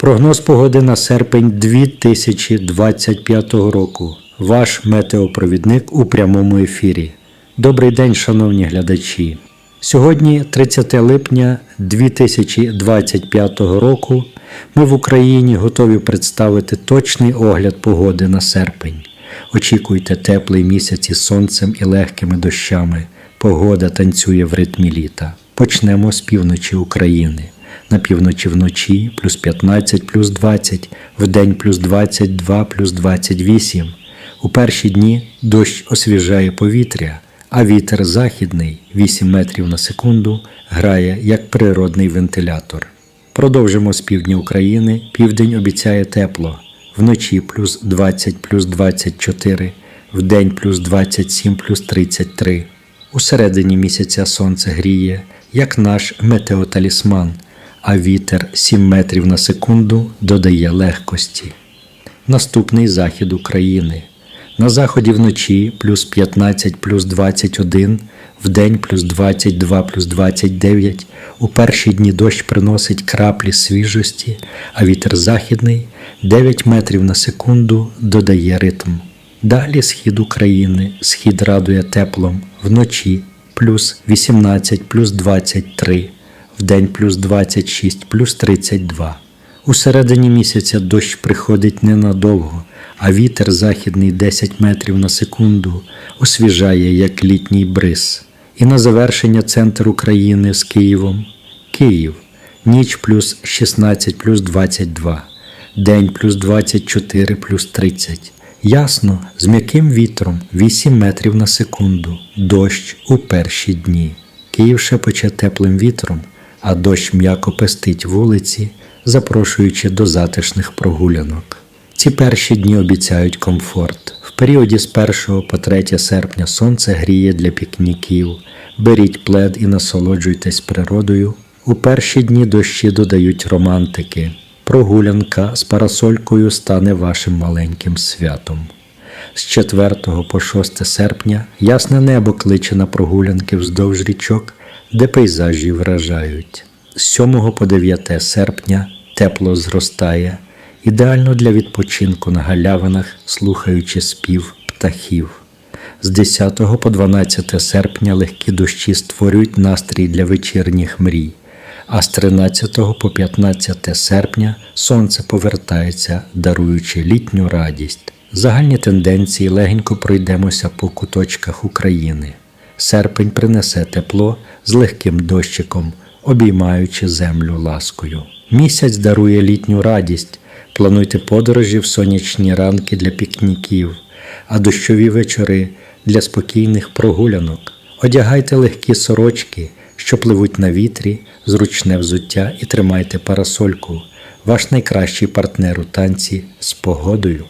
Прогноз погоди на серпень 2025 року. Ваш метеопровідник у прямому ефірі. Добрий день, шановні глядачі. Сьогодні, 30 липня 2025 року, ми в Україні готові представити точний огляд погоди на серпень. Очікуйте теплий місяць із сонцем і легкими дощами. Погода танцює в ритмі літа. Почнемо з півночі України. На півночі вночі плюс 15, плюс 20, вдень плюс 22, плюс 28. У перші дні дощ освіжає повітря, а вітер західний 8 метрів на секунду грає як природний вентилятор. Продовжимо з півдня України. Південь обіцяє тепло. Вночі плюс 20 плюс 24, вдень плюс 27 плюс 33. У середині місяця сонце гріє, як наш метеоталісман, а вітер 7 метрів на секунду додає легкості. Наступний захід України. На заході вночі плюс 15 плюс 21, вдень плюс 22 плюс 29. У перші дні дощ приносить краплі свіжості, а вітер західний 9 метрів на секунду додає ритм. Далі схід України. Схід радує теплом вночі плюс 18 плюс 23, вдень плюс 26 плюс 32. У середині місяця дощ приходить ненадовго, а вітер західний 10 метрів на секунду освіжає, як літній бриз. І на завершення центр України з Києвом. Київ. Ніч плюс 16 плюс 22, день плюс 24 плюс 30. Ясно, з м'яким вітром 8 метрів на секунду, дощ у перші дні. Київ шепоче теплим вітром, а дощ м'яко пестить вулиці, запрошуючи до затишних прогулянок. Ці перші дні обіцяють комфорт. В періоді з 1 по 3 серпня сонце гріє для пікніків. Беріть плед і насолоджуйтесь природою. У перші дні дощі додають романтики. Прогулянка з парасолькою стане вашим маленьким святом. З 4 по 6 серпня ясне небо кличе на прогулянки вздовж річок, де пейзажі вражають. З 7 по 9 серпня тепло зростає, ідеально для відпочинку на галявинах, слухаючи спів птахів. З 10 по 12 серпня легкі дощі створюють настрій для вечірніх мрій, а з 13 по 15 серпня сонце повертається, даруючи літню радість. Загальні тенденції легенько пройдемося по куточках України. Серпень принесе тепло з легким дощиком, обіймаючи землю ласкою. Місяць дарує літню радість. Плануйте подорожі в сонячні ранки для пікніків, а дощові вечори для спокійних прогулянок. Одягайте легкі сорочки, що пливуть на вітрі, зручне взуття і тримайте парасольку, ваш найкращий партнер у танці з погодою.